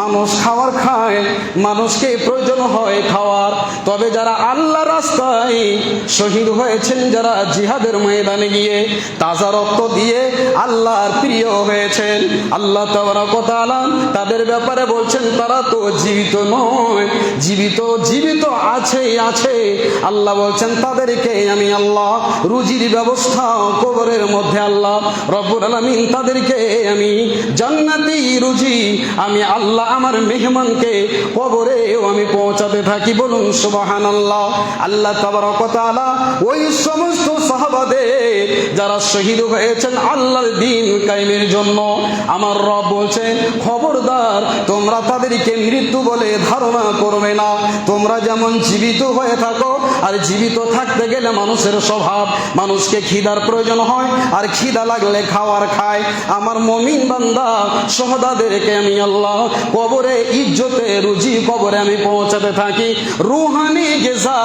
মানুষ খাওয়ার খায়, মানুষকে প্রয়োজন হয় খাওয়ার। তবে যারা আল্লাহ রাস্তায় শহীদ হয়েছেন, যারা জিহাদের ময়দানে গিয়ে তাজা রক্ত দিয়ে আল্লাহর প্রিয় হয়েছেন, আল্লাহ তাআলা তাদের ব্যাপারে বলছেন, তারা তো জীবিত নয়, জীবিত জীবিত আছে আছে। আল্লাহ বলছেন, তাদেরকে আমি আল্লাহ রুজির ব্যবস্থা কবরের মধ্যে আল্লাহ রব্বুল আলামিন তাদেরকে আমি জান্নাতি রুজি আমি আল্লাহ আমার মেহমানকে কবরেও আমি পৌঁছাতে থাকি বলুন সুবাহান আল্লাহ আল্লাহ তাবারকতালা ওই সমস্ত সাহাবাদের যারা শহীদ হয়েছেন আল্লাহর দিন কায়েমের জন্য আমার রব বলছেন খবরদার, তোমরা তাদেরকে মৃত্যু বলে ধারণা করবে না। তোমরা যেমন জীবিত হয়ে থাকো, আর জীবিত থাকতে গেলে মানুষের স্বভাব, মানুষকে খিদার প্রয়োজন হয়, আর খিদা লাগলে খাওয়ার খায়। আমার মমিন বান্দা, সহদাদেরকে আমি আল্লাহ কবরে ইজ্জতে রুজি কবরে আমি পৌঁছাতে থাকি। রুহানি গেজা,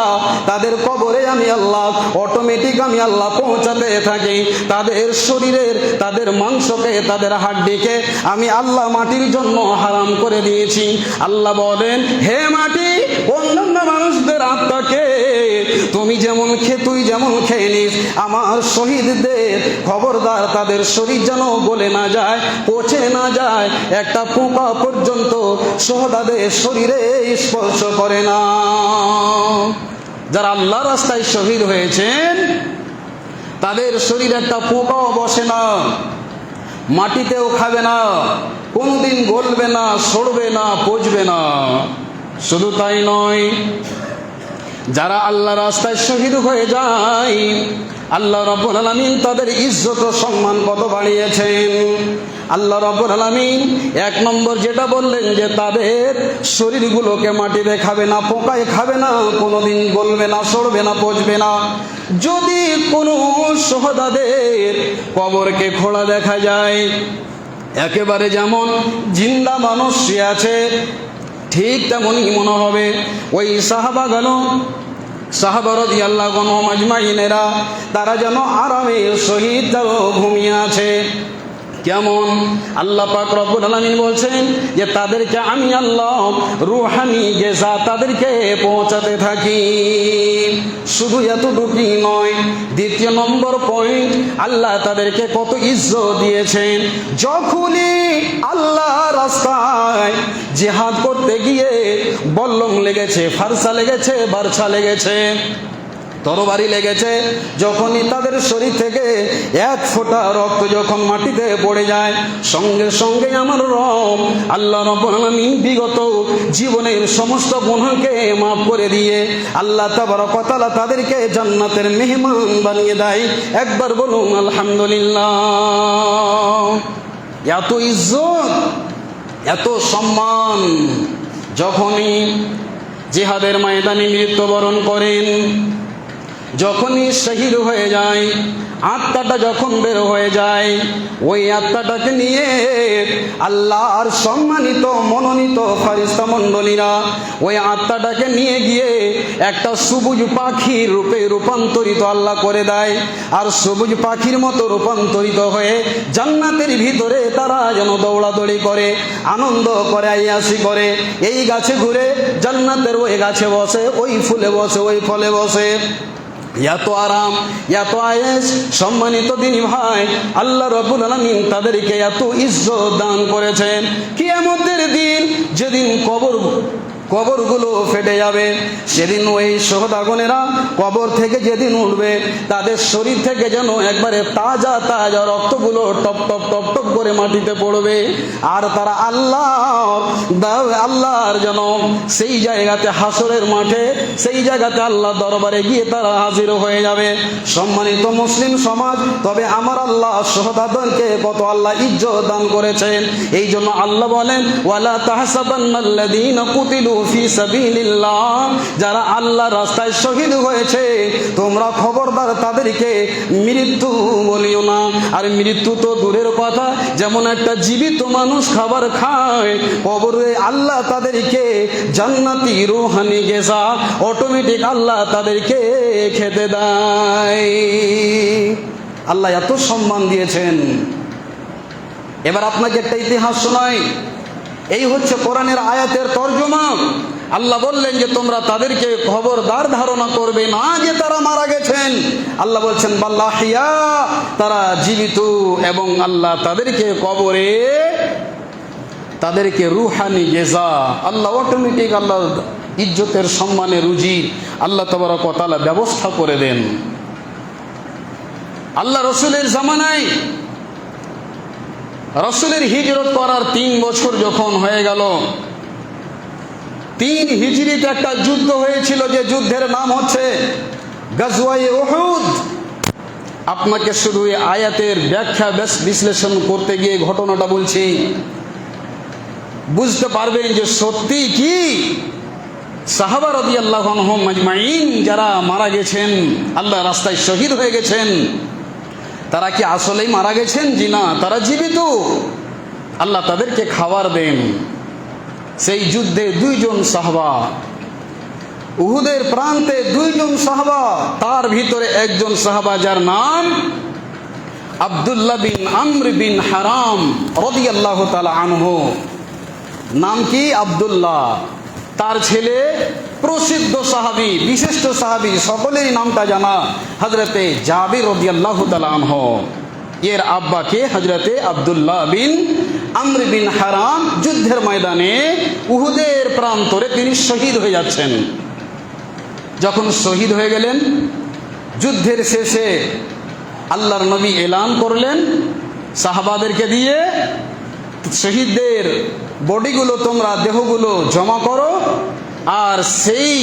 তাদের কবরে আমি আল্লাহ অটোমেটিক আমি আল্লাহ পৌঁছাতে থাকি। তাদের শরীরের, তাদের মাংসকে, তাদের হাড্ডিকে আমি আল্লাহ মাটির জন্য হারাম করে দিয়েছি। আল্লাহ বলেন, হে মাটি, অন্যান্য মানুষদের আত্মাকে তুমি যেমন খে, তুই যেমন খেয়ে নিস। আমার শহীদদের খবরদার তাদের শরীর যেন গলে না যায়, পচে না যায়। একটা পোকা পর্যন্ত সহদাদের শরীরে স্পর্শ করে না। যারা আল্লাহ রাস্তায় শহীদ হয়েছেন, তাদের শরীরে একটা পোকাও বসে না। মাটিতেও খাবে না। কোনদিন গলবে না, সরবে না, পচবে না। শুধু তাই নয় যারা আল্লাহ রাস্তায় শহীদ হয়ে যায়, আল্লাহ রব্বুল আলমিন তাদের ইজ্জত ও সম্মান কত বাড়িয়েছেন। আল্লাহ রব্বুল আলমিন এক নম্বর যেটা বললেন যে তাদের শরীরগুলোকে মাটিতে খাবে না, পোকায় খাবে না, কোনোদিন গলবে না, সরবে না, পচবে না। যদি কোনো সহদাদের কবরকে খোলা দেখা যায়, একেবারে যেমন জিন্দা মানুষ আছে ঠিক তেমনই মনে হবে। ওই সাহাবা গেল সাহাবরত আল্লাহ গণ মাজমাইনেরা তারা যেন আরামে শহীদ ঘুমিয়ে আছে। কেমন? আল্লাহ পাক রব্বুল আলামিন বলছেন যে, তাদেরকে আমি আল্লাহ রুহানি গেজা তাদেরকে পৌঁছাতে থাকি। শুধু এতটুকুই নয়, দ্বিতীয় নম্বর পয়েন্ট আল্লাহ তাদেরকে কত ইজ্জত দিয়েছেন। যখনই আল্লাহ রাস্তায় জেহাদ করতে গিয়ে বল্লম লেগেছে, ফারসা লেগেছে বারছা লেগেছে তরবারি লেগেছে, যখনই তাদের শরীর থেকে এক ফোঁটা রক্ত যখন মাটিতে পড়ে যায়, সঙ্গে সঙ্গে আমার রব আল্লাহ আলামিন বিগত জীবনের সমস্ত গুনাহকে মাফ করে দিয়ে আল্লাহ তাবারকতালা তাদেরকে জান্নাতের মেহমান বানিয়ে দেয়। একবার বলুন, আলহামদুলিল্লাহ। এত ইজ্জত, এত সম্মান, যখনই জিহাদের ময়দানে মৃত্যুবরণ করেন যখনই শহীদ হয়ে যায়, আত্মাটা যখন বের হয়ে যায়, ওই আত্মাটাকে নিয়ে আল্লাহর সম্মানিত, মনোনীত ফারিস্তা মণ্ডলীরা ওই আত্মাটাকে নিয়ে গিয়ে একটা সবুজ পাখির রূপে রূপান্তরিত আল্লাহ করে দেয়। আর সবুজ পাখির মতো রূপান্তরিত হয়ে জান্নাতের ভিতরে তারা যেন দৌড়াদৌড়ি করে, আনন্দ করে আইয়াসি করে। এই গাছে ঘুরে জান্নাতের ওই গাছে বসে, ওই ফুলে বসে, ওই ফলে বসে। এত আরাম, এত আয়েস সম্মানিত দিনী ভাই, আল্লাহ রবুল আলমিন তাদেরকে এত ইজ্জত দান করেছেন। কিয়ামতের দিন যেদিন কবর কবরগুলো ফেটে যাবে। সেদিন ওই সহদাগনেরা কবর থেকে যেদিন উঠবে, তাদের শরীর থেকে যেন একবারে তাজা তাজা রক্তগুলো টপ টপ টপ টপ করে মাটিতে পড়বে। আর তারা আল্লাহ আল্লাহর যেন সেই জায়গাতে হাসরের মাঠে, সেই জায়গাতে আল্লাহ দরবারে গিয়ে তারা হাজির হয়ে যাবে। সম্মানিত মুসলিম সমাজ, তবে আমার আল্লাহ সহদাদনকে কত আল্লাহ ইজ্জত দান করেছেন। এই জন্য আল্লাহ বলেন, ওয়ালা তাহসাবান্নাল্লাযীনা কুতিলু যারা আল্লাহ রাস্তায় শহীদ হয়েছে, তোমরা খবরদার তাদেরকে মৃত্যু বলিও না। আর মৃত্যু তো দূরের কথা, যেমন একটা জীবিত মানুষ খাবার খায়, কবরে আল্লাহ তাদেরকে জান্নাতি রুহানি গেসা অটোমেটিক আল্লাহ তাদেরকে খেতে দেয়। আল্লাহ এত সম্মান দিয়েছেন। এবার আপনাকে একটা ইতিহাস শোনাই। এই হচ্ছে কোরআনের আয়াতের তর্জমা। আল্লাহ বললেন যে, তোমরা তাদেরকে খবরদার ধারণা করবে না যে তারা মারা গেছেন। আল্লাহ বলছেন, বাল্লাহিয়া, তারা জীবিত এবং আল্লাহ তাদেরকে কবরে, তাদেরকে রুহানি গেজা আল্লাহ অটোমেটিক আল্লাহ ইজ্জতের সম্মানে রুজি। আল্লাহ তবরক তালা ব্যবস্থা করে দেন। আল্লাহ রসুলের জামানায় রসুলের হিজরত করার তিন বছর যখন হয়ে গেল, তিন হিজরিতে একটা যুদ্ধ হয়েছিল যে যুদ্ধের নাম হচ্ছে আপনাকে শুধু আয়াতের ব্যাখ্যা বেশ- বিশ্লেষণ করতে গিয়ে ঘটনাটা বলছি। বুঝতে পারবেন যে সত্যি কি? সাহাবা আল্লাহ যারা মারা গেছেন, আল্লাহ রাস্তায় শহীদ হয়ে গেছেন। তারা কি আসলেই মারা গেছেন? জি না, তারা জীবিত। আল্লাহ তাদেরকে খাবার দেন। সেই যুদ্ধে দুইজন সাহবা, উহুদের প্রান্তে দুইজন সাহাবা, তার ভিতরে একজন সাহাবা যার নাম আব্দুল্লাহ বিন আমর বিন হারাম রদিয়াল্লাহ তালা আনহু। নাম কি? আব্দুল্লাহ। তার ছেলে প্রসিদ্ধ সাহাবি, বিশিষ্ট সাহাবি, সকলেরই নামটা জানা। হজরতে জাবির রদিয়াল্লাহ তালা আনহ। এর আব্বাকে হজরতে আব্দুল্লাহ বিন আমর বিন হারাম। যুদ্ধের ময়দানে উহুদের প্রান্তরে তিনি শহীদ হয়ে যাচ্ছেন। যখন শহীদ হয়ে গেলেন, যুদ্ধের শেষে আল্লাহর নবী এলান করলেন সাহাবাদেরকে দিয়ে, শহীদদের বডিগুলো তোমরা, দেহগুলো জমা করো আর সেই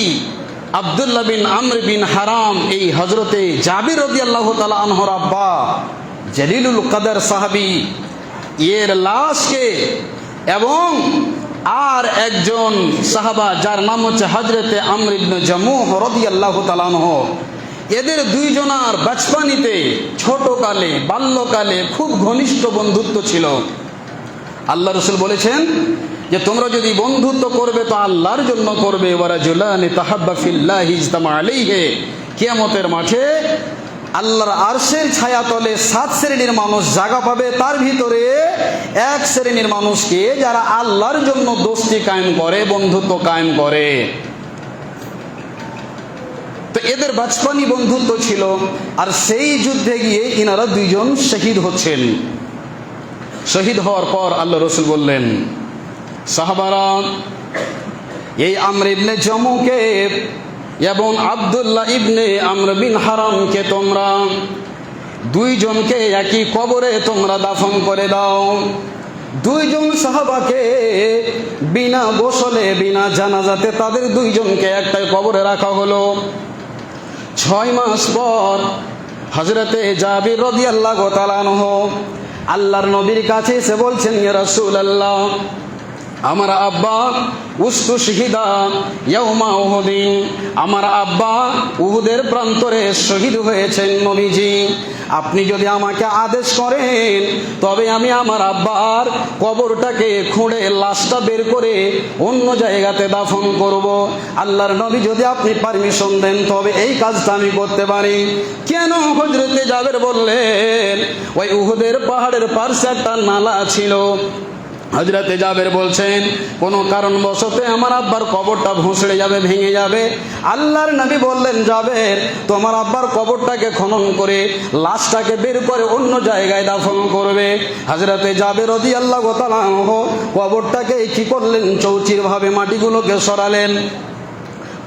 আবদুল্লাহ বিন আমর বিন হারাম, এই হজরতে জাবির রদি আল্লাহ তালা আনহর আব্বা জলিলুল কাদার সাহাবি, এর লাশকে এবং আর একজন সাহাবা যার নাম হচ্ছে হজরতে আমর ইবনে জামুহ রদিয়াল্লাহু তাআলাহ এদের দুইজনার বাচপানিতে ছোটকালে, বাল্যকালে খুব ঘনিষ্ঠ বন্ধুত্ব ছিল। আল্লাহ রসুল বলেছেন যে তোমরা যদি বন্ধুত্ব করবে তো আল্লাহর জন্য করবে। ওরা জুলানি তাহাব্বা ফিল্লাহি ইজতামা আলাইহি। কিয়ামতের মাঠে আল্লাহর আরশের ছায়াতলে সাত শ্রেণির মানুষ জায়গা পাবে। তার ভিতরে এক শ্রেণির মানুষকে যারা আল্লাহর জন্য দোস্তি কায়েম করে, বন্ধুত্ব কায়েম করে। তো এদের বাচপানি বন্ধুত্ব ছিল। আর সেই যুদ্ধে গিয়ে ইনারা দুইজন শহীদ হচ্ছেন। শহীদ হওয়ার পর আল্লাহ রসুল বললেন সাহাবারা, এই আমর ইবনে জমুকে এবং আবদুল্লাহ ইবনে আমর বিন হারামকে তোমরা দুইজনকে একই কবরে তোমরা দাফন করে দাও। দুইজন সাহাবাকে বিনা গোসলে, বিনা জানাজাতে তাদের দুইজনকে একটা কবরে রাখা হলো। ছয় মাস পর হজরতে জাবির রদি আল্লাহ গোতালানহ আল্লাহর নবীর কাছে এসে বলছেন রাসূল আল্লাহ আমার আব্বা উস্তু শহীদা ইয়াউমা উহুদিন। আমার আব্বা উহুদের প্রান্তরে শহীদ হয়েছেন নবীজি। আপনি যদি আমাকে আদেশ করেন, তবে আমি আমার আব্বার কবরটাকে খুঁড়ে, লাশটা বের করে অন্য জায়গাতে দাফন করব। আল্লাহর নবী যদি আপনি পারমিশন দেন, তবে এই কাজটা আমি করতে পারি। কেন হজরতে যাবের বললেন, ওই উহুদের পাহাড়ের পার্শ্বে একটা নালা ছিল। হজরতে জাবের বলছেন, কোনো কারণবশতে আমার আব্বার কবরটা ভুঁসড়ে যাবে, ভেঙে যাবে। আল্লাহর নবী বললেন, জাবের, তোমার আব্বার কবরটাকে খনন করে, লাশটাকে বের করে অন্য জায়গায় দাফন করবে। হজরতে যাবে অদি আল্লাহ গোতালাহ কবরটাকে কি করলেন? চৌচির ভাবে মাটিগুলোকে সরালেন।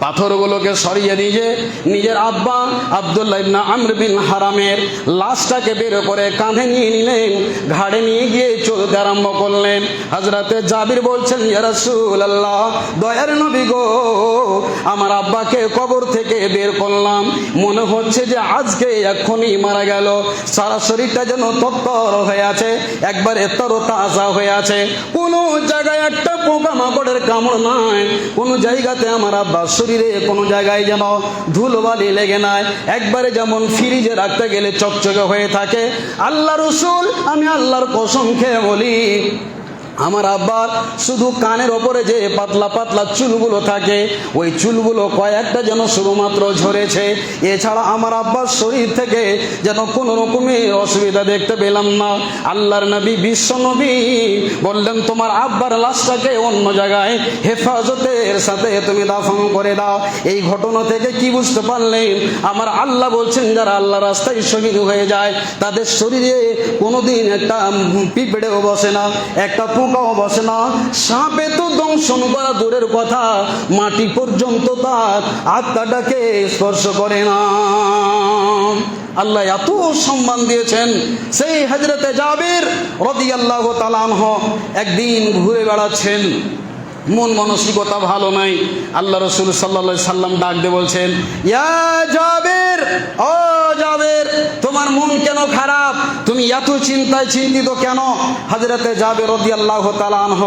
পাথরগুলোকে সরিয়ে নিজে নিজের আব্বা আবদুল্লাহ ইবনা আমর বিন হারামের লাশটাকে বের করে কাঁধে নিয়ে নিলেন, ঘাড়ে নিয়ে গিয়ে চলতে আরম্ভ করলেন। হাজরাতে জাবির বলছেন রাসূলুল্লাহ, দয়ার নবী গো, আমার আব্বাকে কবর থেকে বের করলাম। মনে হচ্ছে যে আজকে এক্ষুনি মারা গেল। সারা শরীরটা যেন তত্তর হয়ে আছে, একবারে তরতাজা হয়ে আছে। কোনো জায়গায় একটা পোকা মাকড়ের কামড় নাই। কোনো জায়গাতে আমার আব্বা শরীরে কোনো জায়গায় যেন ধুলোবালি লেগে নাই, একবারে যেমন ফ্রিজে রাখতে গেলে চকচকে হয়ে থাকে। আল্লাহ রসুল, আমি আল্লাহর কসম খেয়ে বলি আমার আব্বার শুধু কানের ওপরে যে পাতলা পাতলা চুলগুলো থাকে, ওই চুলগুলো কয়েকটা যেন শুধুমাত্র ঝরেছে। এছাড়া আমার আব্বার শরীর থেকে যেন কোনো রকমের অসুবিধা দেখতে পেলাম না। আল্লাহর নবী, বিশ্ব নবী বললেন, তোমার আব্বার লাশটাকে অন্য জায়গায় হেফাজতের সাথে তুমি দাফন করে দাও। এই ঘটনা থেকে কি বুঝতে পারলেন? আমার আল্লাহ বলছেন, যারা আল্লাহ রাস্তায় শহীদ হয়ে যায়, তাদের শরীরে কোনোদিন একটা পিঁপড়েও বসে না। একটা পোকাও বসে না সাপে তো দংশন করা দূরের কথা। মাটি পর্যন্ত তার আত্মাটাকে স্পর্শ করে না। আল্লাহ এত সম্মান দিয়েছেন। সেই হজরতে জাবির রদি আল্লাহ তালানহ একদিন ঘুরে বেড়াচ্ছেন। মন মানসিকতা ভালো নাই। আল্লাহ রসুল সাল্লা সাল্লাম ডাক দিয়ে বলছেন, ইয়া জাবের, ও জাবের, তোমার মন কেন খারাপ? তুমি এত চিন্তায় চিন্তিত কেন? হাজরাতে যাবে রদি আল্লাহ তালানহ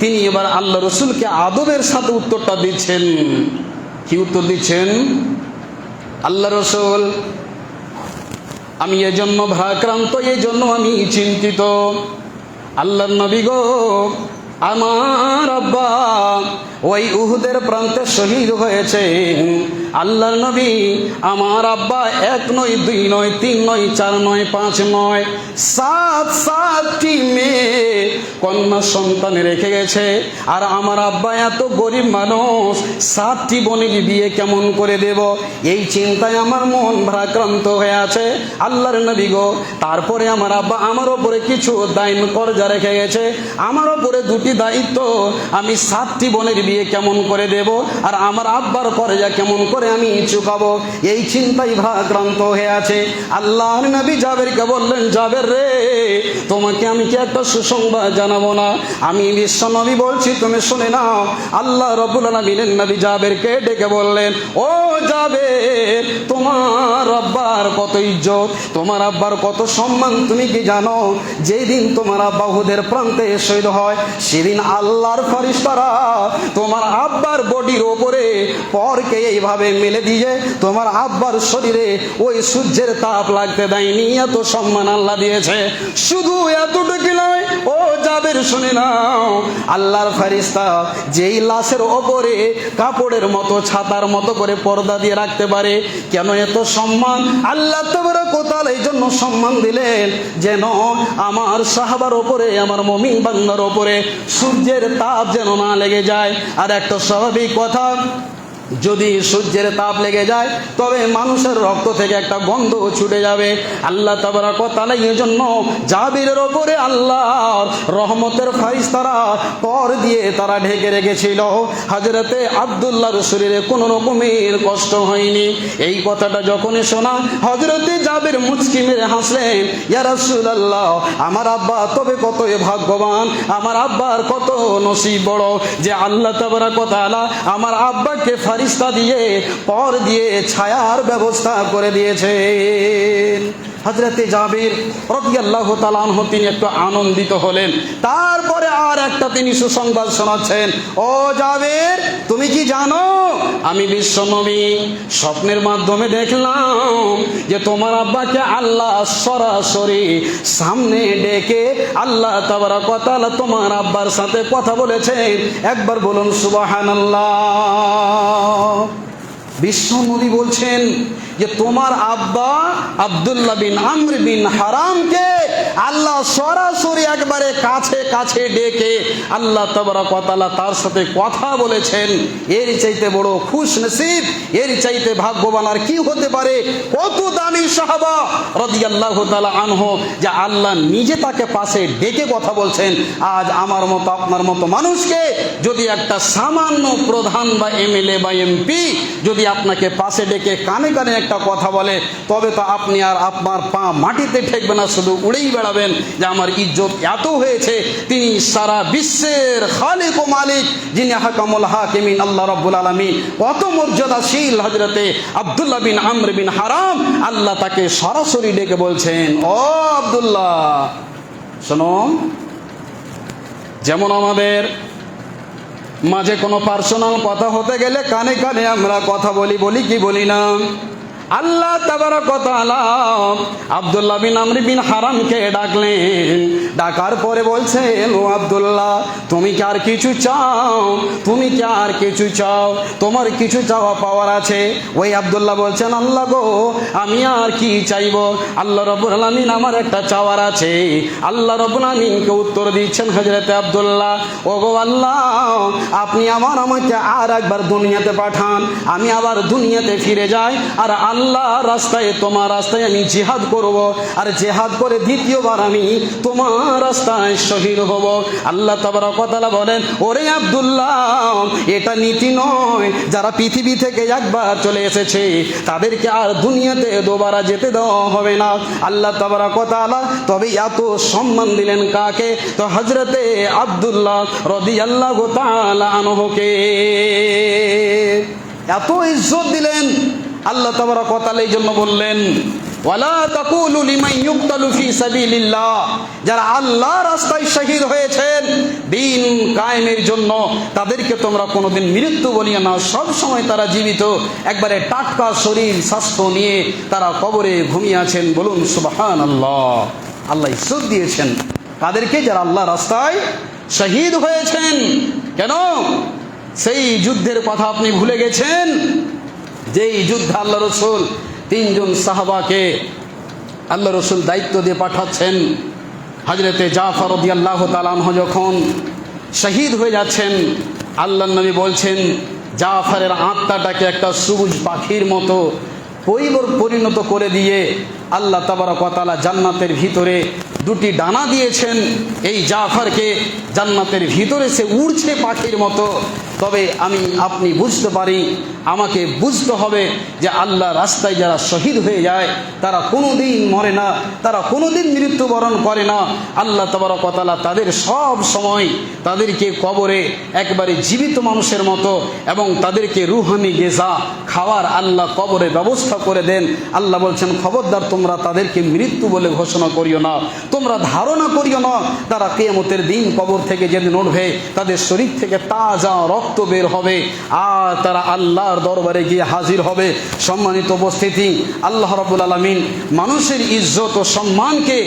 তিনি এবার আল্লাহ রসুলকে আদবের সাথে উত্তরটা দিচ্ছেন। কি উত্তর দিচ্ছেন? আল্লাহ রসুল, আমি এজন্য ভাক্রান্ত এই জন্য আমি চিন্তিত। আল্লাহ নবী গো আমার আব্বা ওই উহুদের প্রান্তে শহীদ হয়েছে আল্লাহর নবী আমার আব্বা এক নয়, দুই নয়, তিন নয়, চার নয়, পাঁচ নয়, সাত মেয়ে কন্যা সন্তান রেখে গেছে। আর আমার আব্বা এত গরিব মানুষ সাতটি বোনের বিয়ে কেমন করে দেব? এই চিন্তায় আমার মন ভারাক্রান্ত হয়ে আছে। আল্লাহর নবী গো, তারপরে আমার আব্বা আমার ওপরে কিছু দায়ন কর্জা রেখে গেছে। আমার ওপরে দুটি দায়িত্ব, আমি সাতটি বোনের বিয়ে কেমন করে দেব? আর আমার আব্বার কর্জা কেমন করে আমি চুকাবো? এই চিন্তাই ভারাক্রান্ত হয়ে আছে। আল্লাহর নবী জাবেরকে বললেন, জাবের রে, তোমাকে আমি কি একটা সুসংবাদ জানাব না। আমি বিশ্ব নবী বলছি, তুমি শুনে নাও। আল্লাহ রবুল আলমিনের নবী জাবেরকে ডেকে বললেন, ও জাবের, তোমার আব্বার কত ইজ্জত, তোমার আব্বার কত সম্মান, তুমি কি জানো? যেই দিন তোমার আব্বা হুদের প্রান্তে শহীদ হয়, সেদিন আল্লাহর ফরিস্তারা তোমার আব্বার বডির ওপরে পরকে এইভাবে মেলে দিয়ে তোমার আব্বার শরীরে ওই সূর্যের তাপ লাগতে দেয়নি, এত সম্মান আল্লাহ দিয়েছে। শুধু এতটুকু নয়, ও যাবের শুনে নাও। আল্লাহর ফারিস্তা যেই লাশের ওপরে কাপড়ের মতো, ছাতার মতো করে পর্দা দিয়ে রাখতে পারে, কেন এত সম্মান? আল্লাহ তোমার কোতাল এই জন্য সম্মান দিলেন, যেন আমার সাহাবার ওপরে, আমার মমিন বাংলার ওপরে সূর্যের তাপ যেন না লেগে যায়। আর একটা স্বাভাবিক কথা যদি সূর্যের তাপ লেগে যায়, তবে মানুষের রক্ত থেকে একটা গন্ধ ছুটে যাবে। আল্লাহ তাবার কথা এই জন্য জাবিরের ওপরে আল্লাহর রহমতের ফাইস তারা পর দিয়ে তারা ঢেকে রেখেছিল। হাজরতে আবদুল্লাহর শরীরে কোনো রকমের কষ্ট হয়নি। এই কথাটা যখনই শোনা, হজরতে জাবির মুচকি মেরে হাসলেন ইয়ারাসুল্লাহ আমার আব্বা তবে কত ভাগ্যবান, আমার আব্বার কত নসিব বড় যে আল্লাহ তাবার কথা আমার আব্বাকে ফারিস্তা দিয়ে পর দিয়ে ছায়ার ব্যবস্থা করে দিয়েছেন। হজরতে জাবির রবিয়াল্লাহ তালানহ তিনি একটু আনন্দিত হলেন। তারপরে আর একটা তিনি সুসংবাদ শোনাচ্ছেন, ও জাবির, তুমি কি জানো? আমি বিশ্বনবী, স্বপ্নের মাধ্যমে দেখলাম যে তোমার আব্বাকে আল্লাহ সরাসরি সামনে ডেকে আল্লাহ তাবারা কথা তোমার আব্বার সাথে কথা বলেছেন। একবার বলুন সুবাহান বিশ্ব নবী বলছেন যে তোমার আব্বা আব্দুল্লাহ বিন আমর বিন হারামকে আল্লাহ সরাসরি একবারে কাছে কাছে ডেকে আল্লাহ তবরাকতালা তার সাথে কথা বলেছেন। এর চাইতে বড় খুশ নসিব এর চাইতে ভাগ্যবান আর কি হতে পারে? কত দামি সাহাবা রদি আল্লাহ তালা আনহ, যে আল্লাহ নিজে তাকে পাশে ডেকে কথা বলছেন। আজ আমার মতো, আপনার মতো মানুষকে যদি একটা সামান্য প্রধান বা এমএলএ বা এমপি যদি আপনাকে পাশে ডেকে কানে কানে একটা কথা বলে, তবে তো আপনি আর আপনার পা মাটিতে ঠেকবে না, শুধু উড়েই বেড়াবেন যে আমার ইজ্জত এত হয়েছে। তিনি সারা বিশ্বের খালিক ও মালিক, যিনি হাকামুল হাকিমিন, আল্লাহ রব্বুল আলমী কত মর্যাদাশীল হজরতে আবদুল্লাহ বিন আমর বিন হারাম, আল্লাহ তাকে সরাসরি ডেকে বলছেন, ও আবদুল্লাহ, শোনো, যেমন আমাদের মাঝে কোনো পার্সোনাল কথা হতে গেলে কানে কানে আমরা কথা বলি বলি কি বলি না? আল্লাহ আব্দুল্লাহ বিন আমর বিন হারামকে ডাকলেন। ডাকার পরে বলছেন ও আব্দুল্লাহ, তুমি কি আর কিছু চাও? তুমি কি আর কিছু চাও? তোমার কিছু চাওয়া পাওয়ার আছে? ওই আবদুল্লাহ বলছেন, আল্লাহ গো, আমি আর কি চাইব? আল্লাহ রব্বুল আলামিন আমার একটা চাওয়ার আছে। আল্লাহ রব্বুল আলামিনকে উত্তর দিচ্ছেন হযরতে আব্দুল্লাহ ও গো আল্লাহ, আপনি আমার আমাকে আর একবার দুনিয়াতে পাঠান। আমি আবার দুনিয়াতে ফিরে যাই, আর আল্লাহ রাস্তায়, তোমার রাস্তায় আমি জিহাদ করব। আর জেহাদ করে দ্বিতীয়বার আমি তোমার রাস্তায় শহীদ হব। আল্লাহ ওয়া তাআলা বলেন, ওরে আব্দুল্লাহ, এটা নীতি নয়। যারা পৃথিবী থেকে একবার চলে এসেছে, তাদেরকে আর দুনিয়াতে দোবারা যেতে দেওয়া হবে না। আল্লাহ তাবারক ওয়া আলা তবে এত সম্মান দিলেন কাকে? তো হজরতে আব্দুল্লাহ আল্লাহ তাআলা আনহুকে। এত ইজ্জত দিলেন। আল্লাহ তাবারক ওয়া এই জন্য বললেন, ওয়ালা তাকুলু লিমান ইউকতালু যারা আল্লাহ রাস্তায় শহীদ হয়েছেন, দিন কায়েমের জন্য, তাদেরকে তোমরা কোনোদিন মৃত্যু বলিও না। সব সময় তারা জীবিত। একবারে টাটকা শরীর, স্বাস্থ্য নিয়ে তারা কবরে ঘুমিয়ে আছেন। বলুন, সুবহানাল্লাহ। আল্লাহ ইজ্জত দিয়েছেন। তাদেরকে যারা আল্লাহ রাস্তায় শহীদ হয়েছেন, কেন? সেই যুদ্ধের কথা আপনি ভুলে গেছেন? যেই যুদ্ধে আল্লাহ রসুল তিনজন সাহাবাকে আল্লাহ রসুল দায়িত্ব দিয়ে পাঠাচ্ছেন হজরতে জাফর আল্লাহ তালাহ যখন শহীদ হয়ে যাচ্ছেন আল্লাহ নবী বলছেন, জাফরের আত্মাটাকে একটা সবুজ পাখির মতো পরিবর, পরিণত করে দিয়ে আল্লাহ তাবারক ওয়া তাআলা জান্নাতের ভিতরে দুটি ডানা দিয়েছেন। এই জাফরকে জান্নাতের ভিতরে সে উড়ছে পাখির মতো। তবে আমি আপনি বুঝতে পারি, আমাকে বুঝতে হবে যে আল্লাহ রাস্তায় যারা শহীদ হয়ে যায়, তারা কোনোদিন মরে না, তারা কোনোদিন মৃত্যুবরণ করে না। আল্লাহ তাবারক ওয়া তাদের সব সময় তাদেরকে কবরে একবারে জীবিত মানুষের মতো এবং তাদেরকে রুহানি গেজা খাওয়ার আল্লাহ কবরে ব্যবস্থা করে দেন। আল্লাহ বলছেন, খবরদার, তোমরা তাদেরকে মৃত্যু বলে ঘোষণা করিও না। তোমরা ধারণা করিও না, তারা কেয়ামতের দিন কবর থেকে যেদিন উঠবে, তাদের শরীর থেকে তাজা রক্ত বের হবে, আর তারা আল্লাহর দরবারে গিয়ে হাজির হবে। সম্মানিত উপস্থিতি, আল্লাহ রবুল আলমিন মানুষের ইজ্জত ও সম্মানকে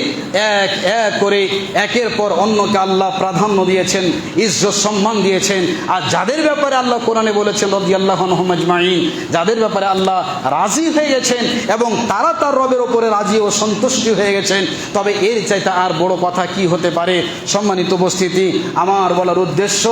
এক এক করে একের পর অন্যকে আল্লাহ প্রাধান্য দিয়েছেন, ইজ্জত সম্মান দিয়েছেন। আর যাদের ব্যাপারে আল্লাহ কোরআনে বলেছেন রদি আল্লাহ মাজমাইন যাদের ব্যাপারে আল্লাহ রাজি হয়ে গেছেন এবং তারা তার রবের ওপরে রাজি ও সন্তুষ্টি হয়ে গেছেন, তবে এর চাইতে আর বড় কথা কি হতে পারে? সম্মানিত উপস্থিতি, আমার বলার উদ্দেশ্য,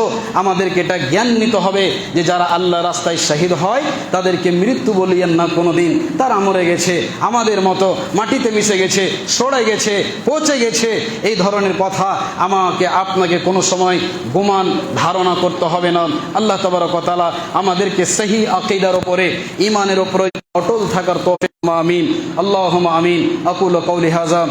আমাদেরকে এটা জ্ঞান নিতে হবে যে যারা আল্লাহ রাস্তায় শহীদ হয়, তাদেরকে মৃত্যু বলিয়েন না কোনোদিন। তারা মরে গেছে, আমাদের মতো মাটিতে মিশে গেছে, সরে গেছে, পচে গেছে। এই ধরনের কথা আমাকে, আপনাকে কোনো সময় গুমান, ধারণা করতে হবে না। আল্লাহ তবরকতালা আমাদেরকে সেই আকিদার ওপরে ইমানের ওপরে অটল থাকার তো আমিন। আল্লাহ আমিন। আকুল কৌলি হাজাম